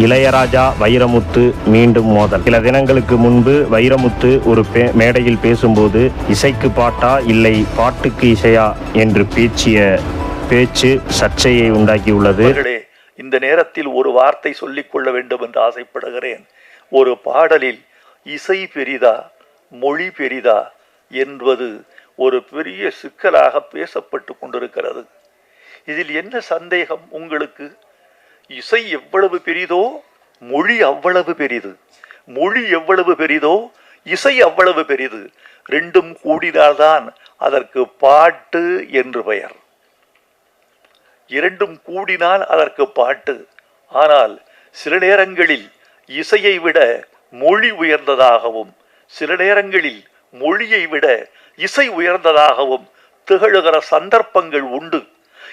இளையராஜா வைரமுத்து மீண்டும் மோதல். சில தினங்களுக்கு முன்பு வைரமுத்து ஒரு பே- மேடையில் பேசும்போது இசைக்கு பாட்டா இல்லை பாட்டுக்கு இசையா என்று பேச்சிய பேச்சு சர்ச்சையை உண்டாக்கியுள்ளது. இந்த நேரத்தில் ஒரு வார்த்தை சொல்லிக் கொள்ள வேண்டும் என்று ஆசைப்படுகிறேன். ஒரு பாடலில் இசை பெரிதா மொழி பெரிதா என்பது ஒரு பெரிய சிக்கலாக பேசப்பட்டு கொண்டிருக்கிறது. இதில் என்ன சந்தேகம் உங்களுக்கு? இசை எவ்வளவு பெரிதோ மொழி அவ்வளவு பெரிது. மொழி எவ்வளவு பெரிதோ இசை அவ்வளவு பெரிது. ரெண்டும் கூடினால்தான் அதற்கு பாட்டு என்று பெயர். இரண்டும் கூடினால் அதற்கு பாட்டு. ஆனால் சில நேரங்களில் இசையை விட மொழி உயர்ந்ததாகவும் சில நேரங்களில் மொழியை விட இசை உயர்ந்ததாகவும் திகழுகிற சந்தர்ப்பங்கள் உண்டு.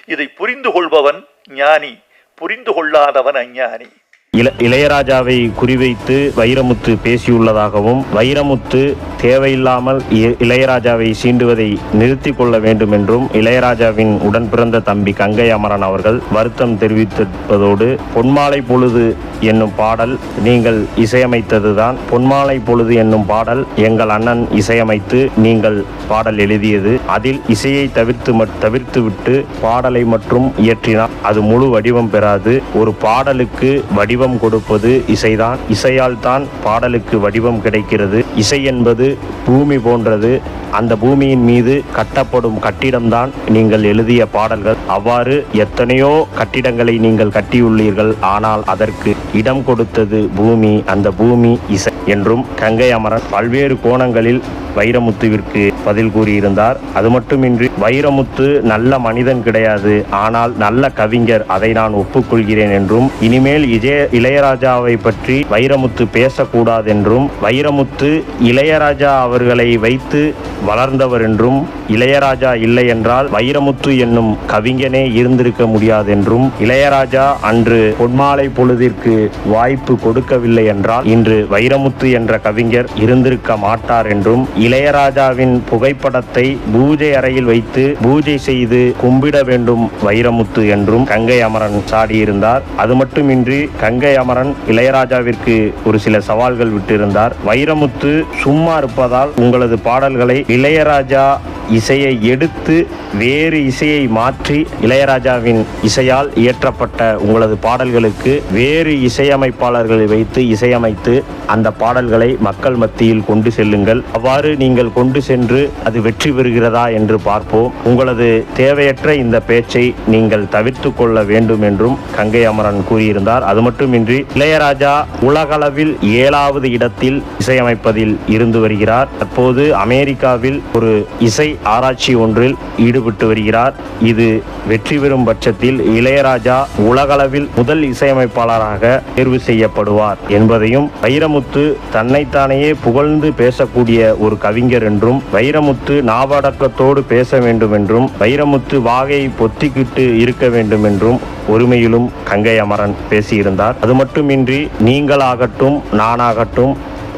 இதை புரிந்து கொள்பவன் ஞானி. புரிந்து கொள்ளாதவன் அஞ்ஞானி. இள இளையராஜாவை குறிவைத்து வைரமுத்து பேசியுள்ளதாகவும் வைரமுத்து தேவையில்லாமல் இ- இளையராஜாவை சீண்டுவதை நிறுத்தி கொள்ள வேண்டும் என்றும் இளையராஜாவின் உடன் பிறந்த தம்பி கங்கை அமரன் அவர்கள் வருத்தம் தெரிவித்திருப்பதோடு பொன்மாலை பொழுது என்னும் பாடல் நீங்கள் இசையமைத்ததுதான் பொன்மாலை பொழுது என்னும் பாடல் எங்கள் அண்ணன் இசையமைத்து நீங்கள் பாடல் எழுதியது அதில் இசையை தவிர்த்து மட்- தவிர்த்துவிட்டு பாடலை மற்றும் இயற்றினால் அது முழு வடிவம் பெறாது ஒரு பாடலுக்கு வடிவம் கொடுப்பது இசைதான் இசையால் தான் பாடலுக்கு வடிவம் கிடைக்கிறது. இசை என்பது பூமி போன்றது. அந்த பூமியின் மீது கட்டப்படும் கட்டிடம்தான் நீங்கள் எழுதிய பாடல்கள். அவ்வாறு எத்தனையோ கட்டிடங்களை நீங்கள் கட்டியுள்ளீர்கள். ஆனால் அதற்கு இடம் கொடுத்தது பூமி. அந்த பூமி இசை என்றும் கங்கை அமரன் பல்வேறு கோணங்களில் வைரமுத்துவிற்கு பதில் கூறியிருந்தார். அது மட்டுமின்றி வைரமுத்து நல்ல மனிதன் கிடையாது. ஆனால் நல்ல கவிஞர். அதை நான் ஒப்புக்கொள்கிறேன் என்றும் இனிமேல் இஜய இளையராஜாவை பற்றி வைரமுத்து பேசக்கூடாது என்றும் வைரமுத்து இளையராஜா அவர்களை வைத்து வளர்ந்தவர் என்றும் இளையராஜா இல்லை என்றால் வைரமுத்து என்னும் கவிஞனே இருந்திருக்க முடியாது என்றும் இளையராஜா அன்று பொன்மாலை பொழுதிற்கு வாய்ப்பு கொடுக்கவில்லை என்றால் இன்று வைரமுத்து என்ற கவிஞர் இருந்திருக்க மாட்டார் என்றும் இளையராஜாவின் புகைப்படத்தை பூஜை அறையில் வைத்து பூஜை செய்து கும்பிட வேண்டும் வைரமுத்து என்றும் கங்கை அமரன் சாடியிருந்தார். அது மட்டுமின்றி கங்கை அமரன் இளையராஜாவிற்கு ஒரு சில சவால்கள் விட்டிருந்தார். வைரமுத்து சும்மா இருப்பதால் உங்களது பாடல்களை இளையராஜா இசையை எடுத்து வேறு இசையை மாற்றி இளையராஜாவின் இசையால் இயற்றப்பட்ட உங்களது பாடல்களுக்கு வேறு இசையமைப்பாளர்களை வைத்து இசையமைத்து அந்த பாடல்களை மக்கள் மத்தியில் கொண்டு செல்லுங்கள். அவ்வாறு நீங்கள் கொண்டு சென்று அது வெற்றி பெறுகிறதா என்று பார்ப்போம். உங்களது தேவையற்ற இந்த பேச்சை நீங்கள் தவிர்த்து கொள்ள வேண்டும் என்றும் கங்கை அமரன் கூறியிருந்தார். அது மட்டுமின்றி இளையராஜா உலகளவில் ஏழாவது இடத்தில் இசையமைப்பதில் இருந்து வருகிறார். தற்போது அமெரிக்காவில் ஒரு இசை ஆராய்ச்சி ஒன்றில் ஈடுபட்டு வருகிறார். இது வெற்றி பெறும் பட்சத்தில் இளையராஜா உலகளவில் முதல் இசையமைப்பாளராக தேர்வு செய்யப்படுவார் என்பதையும் வைரமுத்து தன்னைத்தானையே புகழ்ந்து பேசக்கூடிய ஒரு கவிஞர் என்றும் வைரமுத்து நாவடக்கத்தோடு பேச வேண்டும் என்றும் வைரமுத்து வாகையை பொத்திக்கிட்டு இருக்க வேண்டும் என்றும் ஒருமையிலும் கங்கை அமரன் பேசியிருந்தார். அது மட்டுமின்றி நீங்களாகட்டும் நானாகட்டும்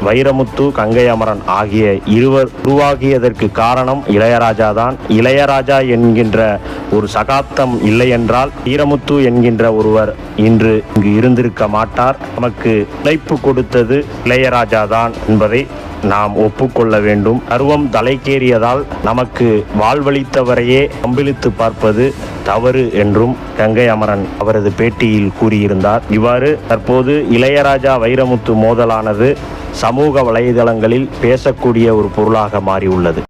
வைரமுத்து கங்கை அமரன் ஆகிய இருவர் உருவாகியதற்கு காரணம் இளையராஜா தான் இளையராஜா என்கின்ற ஒரு சகாப்தம் இல்லையென்றால் வீரமுத்து என்கின்ற ஒருவர் இன்று இங்கு இருந்திருக்க மாட்டார். நமக்கு உழைப்பு கொடுத்தது இளையராஜா தான் என்பதை நாம் ஒப்புக்கொள்ள வேண்டும். அருவம் தலைக்கேறியதால் நமக்கு வாழ்வளித்தவரையே கம்பிழித்து பார்ப்பது தவறு என்றும் கங்கை அமரன் அவரது பேட்டியில் கூறியிருந்தார். இவ்வாறு தற்போது இளையராஜா வைரமுத்து மோதலானது சமூக வலைதளங்களில் பேசக்கூடிய ஒரு பொருளாக மாறியுள்ளது.